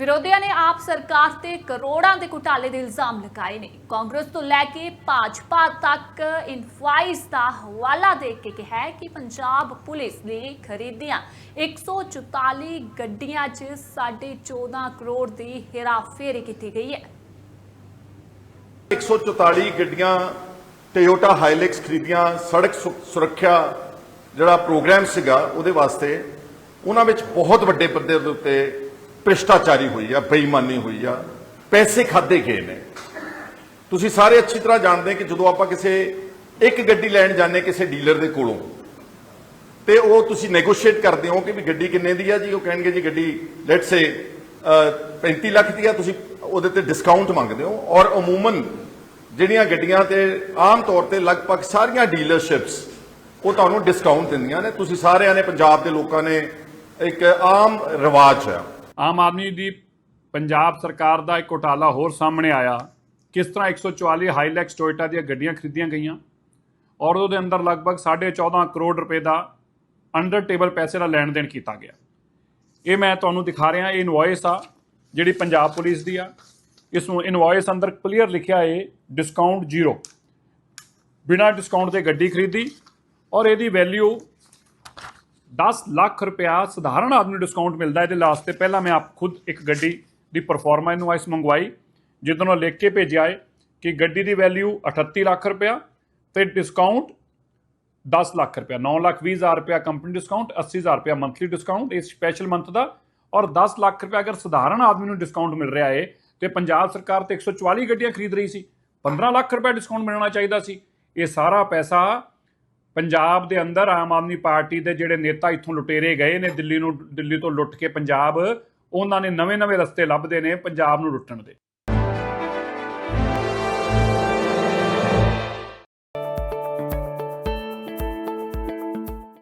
ਵਿਰੋਧੀਆਂ ਨੇ ਆਪ ਸਰਕਾਰ ਤੇ ਕਰੋੜਾਂ ਦੇ ਘੁਟਾਲੇ ਦੇ ਇਲਜ਼ਾਮ ਲਗਾਏ ਨੇ। ਕਾਂਗਰਸ ਤੋਂ ਲੈ ਕੇ ਭਾਜਪਾ ਤੱਕ ਇਨਵਾਇਸ ਦਾ ਹਵਾਲਾ ਦੇ ਕੇ ਕਿਹਾ ਕਿ ਪੰਜਾਬ ਪੁਲਿਸ ਨੇ ਖਰੀਦੀਆਂ 144 ਗੱਡੀਆਂ 'ਚ 14.5 ਕਰੋੜ ਦੀ ਹੇਰਾਫੇਰੀ ਕੀਤੀ ਗਈ ਹੈ। 144 ਗੱਡੀਆਂ ਟੋਯੋਟਾ ਹਾਈਲੈਕਸ ਖਰੀਦੀਆਂ, ਸੜਕ ਸੁਰੱਖਿਆ ਜਿਹੜਾ ਪ੍ਰੋਗਰਾਮ ਸੀਗਾ ਉਹਦੇ ਵਾਸਤੇ ਉਹਨਾਂ ਵਿੱਚ ਬਹੁਤ ਵੱਡੇ ਪੱਧਰ ਦੇ ਉੱਤੇ ਭ੍ਰਿਸ਼ਟਾਚਾਰੀ ਹੋਈ ਆ, ਬੇਈਮਾਨੀ ਹੋਈ ਆ, ਪੈਸੇ ਖਾਦੇ ਗਏ ਨੇ। ਤੁਸੀਂ ਸਾਰੇ ਅੱਛੀ ਤਰ੍ਹਾਂ ਜਾਣਦੇ ਕਿ ਜਦੋਂ ਆਪਾਂ ਕਿਸੇ ਇੱਕ ਗੱਡੀ ਲੈਣ ਜਾਂਦੇ ਕਿਸੇ ਡੀਲਰ ਦੇ ਕੋਲੋਂ, ਤੇ ਉਹ ਤੁਸੀਂ ਨੈਗੋਸ਼ੀਏਟ ਕਰਦੇ ਹੋ ਕਿ ਵੀ ਗੱਡੀ ਕਿੰਨੇ ਦੀ ਆ ਜੀ? ਉਹ ਕਹਿਣਗੇ ਜੀ ਗੱਡੀ ਲੈਟਸ ਸੇ 35 ਲੱਖ ਦੀ ਆ, ਤੁਸੀਂ ਉਹਦੇ ਤੇ ਡਿਸਕਾਊਂਟ ਮੰਗਦੇ ਹੋ। ਔਰ ਅਮੂਮਨ ਜਿਹੜੀਆਂ ਗੱਡੀਆਂ ਤੇ ਆਮ ਤੌਰ ਤੇ ਲਗਭਗ ਸਾਰੀਆਂ ਡੀਲਰਸ਼ਿਪਸ ਉਹ ਤੁਹਾਨੂੰ ਡਿਸਕਾਊਂਟ ਦਿੰਦੀਆਂ ਨੇ। ਤੁਸੀਂ ਸਾਰਿਆਂ ਨੇ, ਪੰਜਾਬ ਦੇ ਲੋਕਾਂ ਨੇ ਇੱਕ ਆਮ ਰਿਵਾਜ ਹੈ ਆਮ ਆਦਮੀ ਦੀ ਪੰਜਾਬ ਸਰਕਾਰ ਦਾ ਇੱਕ ਘੁਟਾਲਾ ਹੋਰ ਸਾਹਮਣੇ ਆਇਆ। ਕਿਸ ਤਰ੍ਹਾਂ 144 ਹਾਈਲੈਕਸ ਟੋਇਟਾ ਦੀਆਂ ਗੱਡੀਆਂ ਖਰੀਦੀਆਂ ਗਈਆਂ? ਔਰ ਉਹਦੇ ਅੰਦਰ ਲਗਭਗ 14.5 ਕਰੋੜ ਰੁਪਏ ਦਾ ਅੰਡਰ ਟੇਬਲ ਪੈਸੇ ਦਾ ਲੈਣ ਦੇਣ ਕੀਤਾ ਗਿਆ। ਇਹ ਮੈਂ ਤੁਹਾਨੂੰ ਦਿਖਾ ਰਿਹਾ, ਇਹ ਇਨਵੋਇਸ ਆ, ਜਿਹੜੀ ਪੰਜਾਬ ਪੁਲਿਸ ਦੀ ਆ। ਇਸ ਨੂੰ ਇਨਵੋਇਸ ਅੰਦਰ ਕਲੀਅਰ ਲਿਖਿਆ ਹੈ ਡਿਸਕਾਊਂਟ ਜ਼ੀਰੋ ਬਿਨਾਂ ਡਿਸਕਾਊਂਟ ਤੇ ਗੱਡੀ ਖਰੀਦੀ ਔਰ ਇਹਦੀ ਵੈਲਿਊ 10 ਲੱਖ ਰੁਪਇਆ ਸਧਾਰਨ ਆਦਮੀ ਨੂੰ ਡਿਸਕਾਊਂਟ ਮਿਲਦਾ ਹੈ ਇਹਦੇ ਵਾਸਤੇ। ਪਹਿਲਾਂ ਮੈਂ ਆਪ ਖੁਦ ਇੱਕ ਗੱਡੀ ਦੀ ਪਰਫਾਰਮਾ ਇਨਵਾਇਸ ਮੰਗਵਾਈ। ਜਿਹਦੋਂ ਉਹ ਲਿਖ ਕੇ ਭੇਜਿਆ ਹੈ ਕਿ ਗੱਡੀ ਦੀ ਵੈਲਿਊ 38 ਲੱਖ ਰੁਪਇਆ ਤੇ ਡਿਸਕਾਊਂਟ 10 ਲੱਖ ਰੁਪਇਆ। 9 ਲੱਖ 20 ਹਜ਼ਾਰ ਰੁਪਇਆ ਕੰਪਨੀ ਡਿਸਕਾਊਂਟ 80 ਹਜ਼ਾਰ ਰੁਪਇਆ ਮੰਥਲੀ ਡਿਸਕਾਊਂਟ ਇਸ ਸਪੈਸ਼ਲ ਮੰਥ ਦਾ। ਔਰ 10 ਲੱਖ ਰੁਪਇਆ ਅਗਰ ਸਧਾਰਨ ਆਦਮੀ ਨੂੰ ਡਿਸਕਾਊਂਟ ਮਿਲ ਰਿਹਾ ਏ ਤੇ ਪੰਜਾਬ ਸਰਕਾਰ ਤੇ 144 ਗੱਡੀਆਂ ਖਰੀਦ ਰਹੀ ਸੀ। 15 ਲੱਖ ਰੁਪਇਆ ਡਿਸਕਾਊਂਟ ਮਿਲਣਾ ਚਾਹੀਦਾ ਸੀ। ਇਹ ਸਾਰਾ ਪੈਸਾ ਪੰਜਾਬ ਦੇ ਅੰਦਰ ਆਮ ਆਦਮੀ ਪਾਰਟੀ ਦੇ ਜਿਹੜੇ ਨੇਤਾ ਇੱਥੋਂ ਲੁਟੇਰੇ ਗਏ ਨੇ, ਦਿੱਲੀ ਨੂੰ, ਦਿੱਲੀ ਤੋਂ ਲੁੱਟ ਕੇ ਪੰਜਾਬ, ਉਹਨਾਂ ਨੇ ਨਵੇਂ-ਨਵੇਂ ਰਸਤੇ ਲੱਭਦੇ ਨੇ ਪੰਜਾਬ ਨੂੰ ਲੁੱਟਣ ਦੇ।